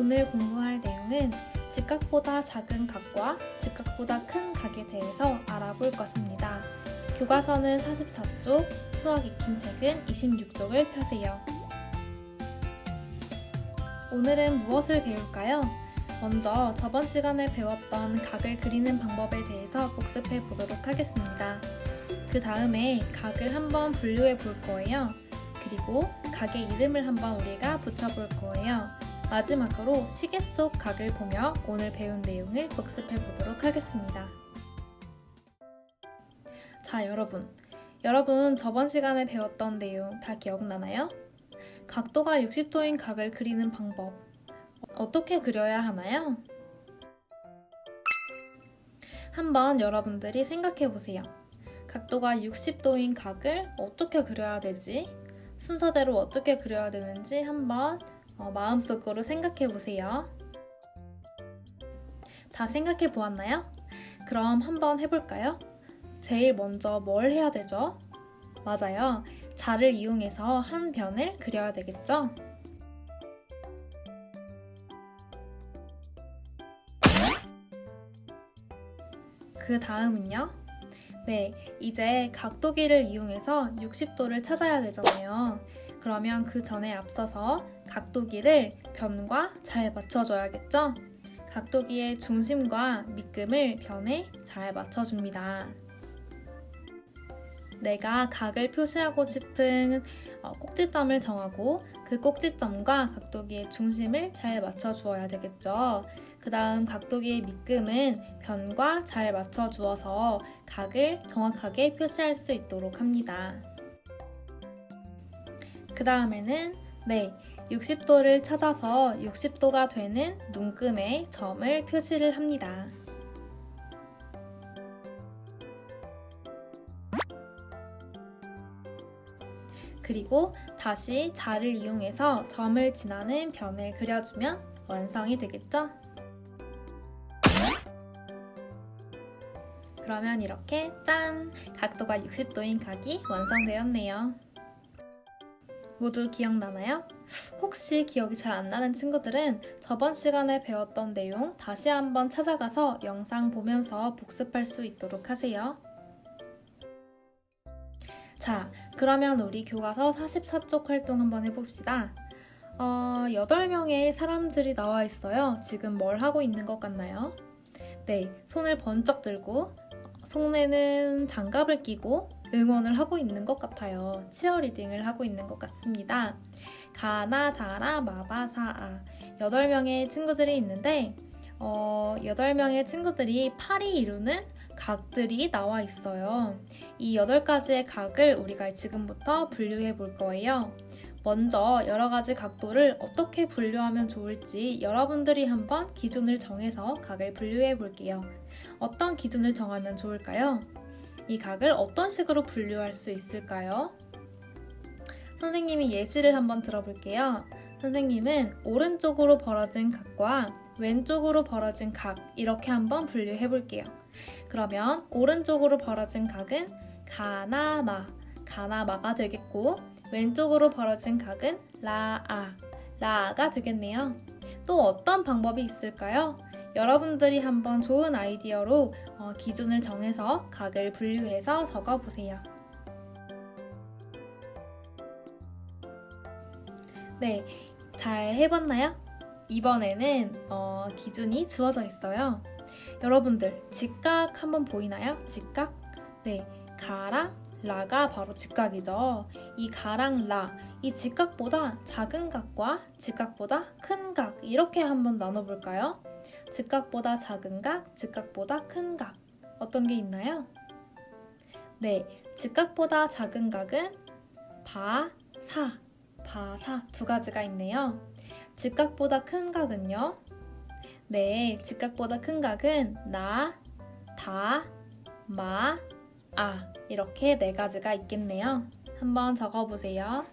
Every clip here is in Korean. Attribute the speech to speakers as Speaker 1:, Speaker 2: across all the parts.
Speaker 1: 오늘 공부할 내용은 직각보다 작은 각과 직각보다 큰 각에 대해서 알아볼 것입니다. 교과서는 44쪽, 수학 익힘 책은 26쪽을 펴세요. 오늘은 무엇을 배울까요? 먼저 저번 시간에 배웠던 각을 그리는 방법에 대해서 복습해 보도록 하겠습니다. 그 다음에 각을 한번 분류해 볼 거예요. 그리고 각의 이름을 한번 우리가 붙여 볼 거예요. 마지막으로 시계 속 각을 보며 오늘 배운 내용을 복습해 보도록 하겠습니다. 자, 여러분. 여러분, 저번 시간에 배웠던 내용 다 기억나나요? 각도가 60도인 각을 그리는 방법. 어떻게 그려야 하나요? 한번 여러분들이 생각해 보세요. 각도가 60도인 각을 어떻게 그려야 되지? 순서대로 어떻게 그려야 되는지 한번 어, 마음속으로 생각해 보세요. 다 생각해 보았나요? 그럼 한번 해볼까요? 제일 먼저 뭘 해야 되죠? 맞아요. 자를 이용해서 한 변을 그려야 되겠죠? 그 다음은요? 네, 이제 각도기를 이용해서 60도를 찾아야 되잖아요. 그러면 그 전에 앞서서 각도기를 변과 잘 맞춰줘야겠죠? 각도기의 중심과 밑금을 변에 잘 맞춰줍니다. 내가 각을 표시하고 싶은 어, 꼭지점을 정하고 그 꼭지점과 각도기의 중심을 잘 맞춰 주어야 되겠죠. 그 다음 각도기의 밑금은 변과 잘 맞춰 주어서 각을 정확하게 표시할 수 있도록 합니다. 그 다음에는 네, 60도를 찾아서 60도가 되는 눈금에 점을 표시를 합니다. 그리고 다시 자를 이용해서 점을 지나는 변을 그려주면 완성이 되겠죠? 그러면 이렇게 짠! 각도가 60도인 각이 완성되었네요. 모두 기억나나요? 혹시 기억이 잘 안 나는 친구들은 저번 시간에 배웠던 내용 다시 한번 찾아가서 영상 보면서 복습할 수 있도록 하세요. 자, 그러면 우리 교과서 44쪽 활동 한번 해봅시다. 어, 8명의 사람들이 나와 있어요. 지금 뭘 하고 있는 것 같나요? 네, 손을 번쩍 들고 속내는 장갑을 끼고 응원을 하고 있는 것 같아요. 치어리딩을 하고 있는 것 같습니다. 가나, 다라, 마바사아. 8명의 친구들이 있는데, 어, 8명의 친구들이 팔이 이루는 각들이 나와 있어요. 이 8가지의 각을 우리가 지금부터 분류해 볼 거예요. 먼저 여러 가지 각도를 어떻게 분류하면 좋을지 여러분들이 한번 기준을 정해서 각을 분류해 볼게요. 어떤 기준을 정하면 좋을까요? 이 각을 어떤 식으로 분류할 수 있을까요? 선생님이 예시를 한번 들어볼게요. 선생님은 오른쪽으로 벌어진 각과 왼쪽으로 벌어진 각 이렇게 한번 분류해 볼게요. 그러면 오른쪽으로 벌어진 각은 가나마, 가나마가 되겠고 왼쪽으로 벌어진 각은 라아, 라아가 되겠네요. 또 어떤 방법이 있을까요? 여러분들이 한번 좋은 아이디어로 어, 기준을 정해서 각을 분류해서 적어보세요. 네, 잘 해봤나요? 이번에는 어, 기준이 주어져 있어요. 여러분들 직각 한번 보이나요? 직각? 네, 가랑 라가 바로 직각이죠. 이 가랑 라, 이 직각보다 작은 각과 직각보다 큰 각 이렇게 한번 나눠볼까요? 직각보다 작은 각, 직각보다 큰 각. 어떤 게 있나요? 네, 직각보다 작은 각은 바, 사, 바, 사 두 가지가 있네요. 직각보다 큰 각은요? 네, 직각보다 큰 각은 나, 다, 마, 아 이렇게 네 가지가 있겠네요. 한번 적어보세요.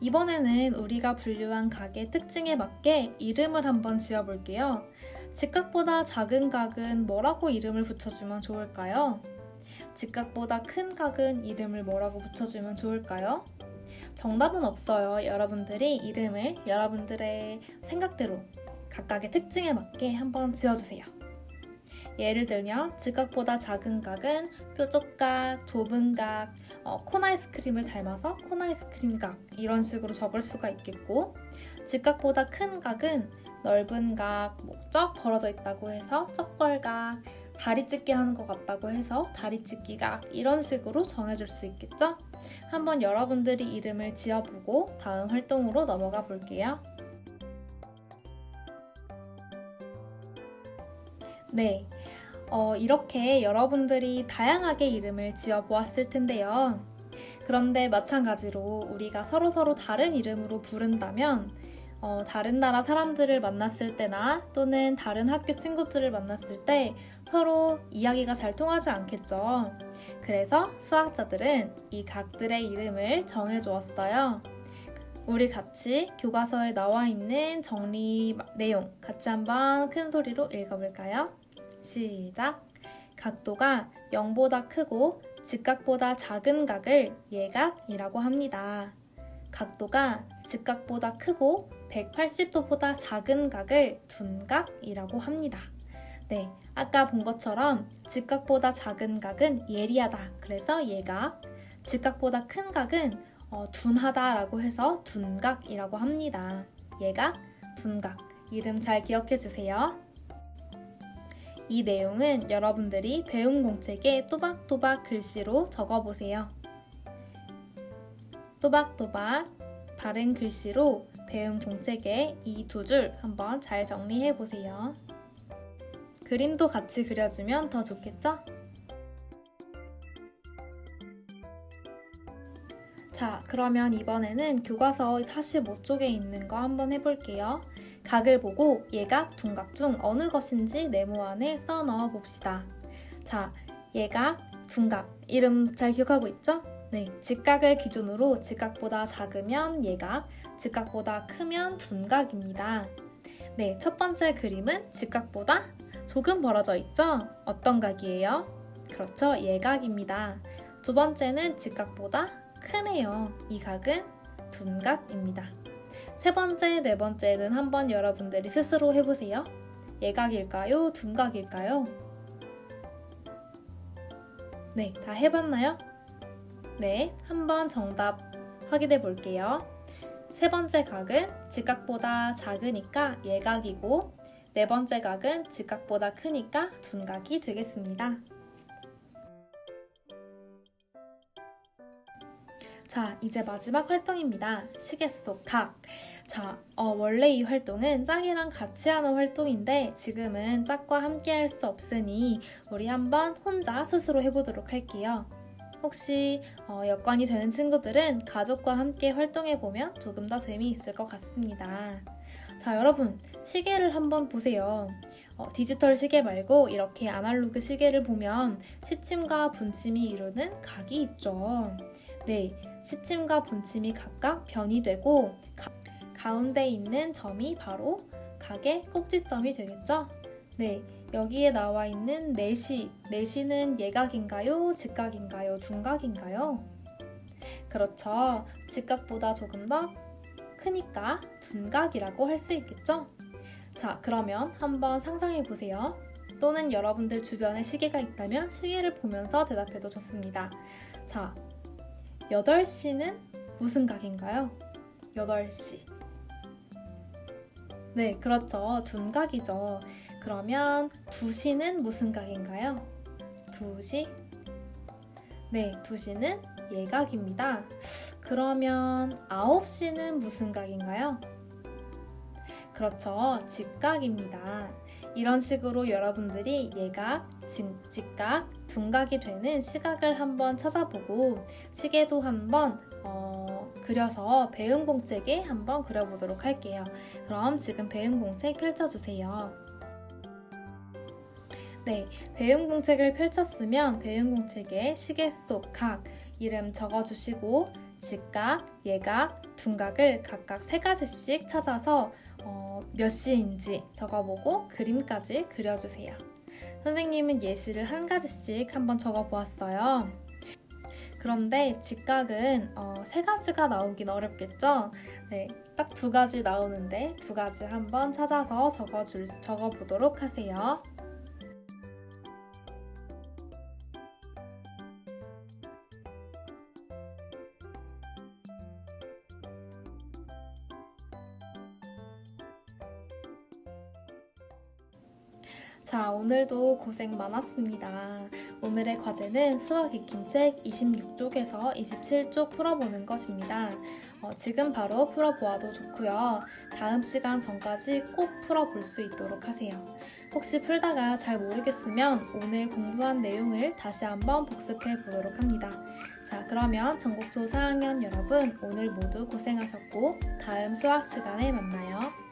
Speaker 1: 이번에는 우리가 분류한 각의 특징에 맞게 이름을 한번 지어볼게요. 직각보다 작은 각은 뭐라고 이름을 붙여주면 좋을까요? 직각보다 큰 각은 이름을 뭐라고 붙여주면 좋을까요? 정답은 없어요. 여러분들이 이름을 여러분들의 생각대로 각각의 특징에 맞게 한번 지어주세요. 예를 들면 직각보다 작은 각은 뾰족각, 좁은 각, 어, 콘 아이스크림을 닮아서 콘 아이스크림 각 이런 식으로 적을 수가 있겠고 직각보다 큰 각은 넓은 각, 목적 벌어져 있다고 해서 쩍벌각, 다리 찢기 하는 것 같다고 해서 다리 찢기 각 이런 식으로 정해줄 수 있겠죠? 한번 여러분들이 이름을 지어보고 다음 활동으로 넘어가 볼게요. 네. 어, 이렇게 여러분들이 다양하게 이름을 지어 보았을 텐데요. 그런데 마찬가지로 우리가 서로서로 다른 이름으로 부른다면 어, 다른 나라 사람들을 만났을 때나 또는 다른 학교 친구들을 만났을 때 서로 이야기가 잘 통하지 않겠죠. 그래서 수학자들은 이 각들의 이름을 정해주었어요. 우리 같이 교과서에 나와 있는 정리 내용 같이 한번 큰 소리로 읽어볼까요? 시작! 각도가 0보다 크고 직각보다 작은 각을 예각이라고 합니다. 각도가 직각보다 크고 180도보다 작은 각을 둔각이라고 합니다. 네, 아까 본 것처럼 직각보다 작은 각은 예리하다. 그래서 예각. 직각보다 큰 각은 어, 둔하다라고 해서 둔각이라고 합니다. 예각, 둔각. 이름 잘 기억해 주세요. 이 내용은 여러분들이 배움 공책에 또박또박 글씨로 적어보세요. 또박또박 바른 글씨로 배움 공책에 이 두 줄 한번 잘 정리해 보세요. 그림도 같이 그려주면 더 좋겠죠? 자, 그러면 이번에는 교과서 45쪽에 있는 거 한번 해볼게요. 각을 보고 예각, 둔각 중 어느 것인지 네모 안에 써 넣어 봅시다. 자, 예각, 둔각. 이름 잘 기억하고 있죠? 네, 직각을 기준으로 직각보다 작으면 예각, 직각보다 크면 둔각입니다. 네, 첫 번째 그림은 직각보다 조금 벌어져 있죠? 어떤 각이에요? 그렇죠, 예각입니다. 두 번째는 직각보다 크네요. 이 각은 둔각입니다. 세 번째, 네 번째는 한번 여러분들이 스스로 해보세요. 예각일까요? 둔각일까요? 네, 다 해봤나요? 네, 한번 정답 확인해 볼게요. 세 번째 각은 직각보다 작으니까 예각이고, 네 번째 각은 직각보다 크니까 둔각이 되겠습니다. 자, 이제 마지막 활동입니다. 시계 속 각. 자, 어, 원래 이 활동은 짝이랑 같이 하는 활동인데 지금은 짝과 함께 할 수 없으니 우리 한번 혼자 스스로 해보도록 할게요. 혹시 어, 여건이 되는 친구들은 가족과 함께 활동해보면 조금 더 재미있을 것 같습니다. 자, 여러분, 시계를 한번 보세요. 어, 디지털 시계 말고 이렇게 아날로그 시계를 보면 시침과 분침이 이루는 각이 있죠. 네, 시침과 분침이 각각 변이 되고 가, 가운데 있는 점이 바로 각의 꼭지점이 되겠죠? 네, 여기에 나와 있는 내시, 내시는 예각인가요? 직각인가요? 둔각인가요? 그렇죠. 직각보다 조금 더 크니까 둔각이라고 할 수 있겠죠? 자, 그러면 한번 상상해 보세요. 또는 여러분들 주변에 시계가 있다면 시계를 보면서 대답해도 좋습니다. 자, 8시는 무슨 각인가요? 8시. 네, 그렇죠. 둔각이죠. 그러면 2시는 무슨 각인가요? 2시? 네, 2시는 예각입니다. 그러면 9시는 무슨 각인가요? 그렇죠. 직각입니다. 이런 식으로 여러분들이 예각, 직각, 둔각이 되는 시각을 한번 찾아보고 시계도 한번 어, 그려서 배움 공책에 한번 그려보도록 할게요. 그럼 지금 배움 공책 펼쳐주세요. 네, 배움 공책을 펼쳤으면 배움 공책에 시계 속 각 이름 적어주시고 직각, 예각, 둔각을 각각 세 가지씩 찾아서 어, 몇 시인지 적어보고 그림까지 그려주세요. 선생님은 예시를 한 가지씩 한번 적어보았어요. 그런데 직각은 어, 세 가지가 나오긴 어렵겠죠? 네, 딱 두 가지 나오는데 두 가지 한번 찾아서 적어줄, 적어보도록 하세요. 자, 오늘도 고생 많았습니다. 오늘의 과제는 수학 익힘책 26쪽에서 27쪽 풀어보는 것입니다. 어, 지금 바로 풀어보아도 좋고요. 다음 시간 전까지 꼭 풀어볼 수 있도록 하세요. 혹시 풀다가 잘 모르겠으면 오늘 공부한 내용을 다시 한번 복습해 보도록 합니다. 자, 그러면 전국초 4학년 여러분 오늘 모두 고생하셨고 다음 수학 시간에 만나요.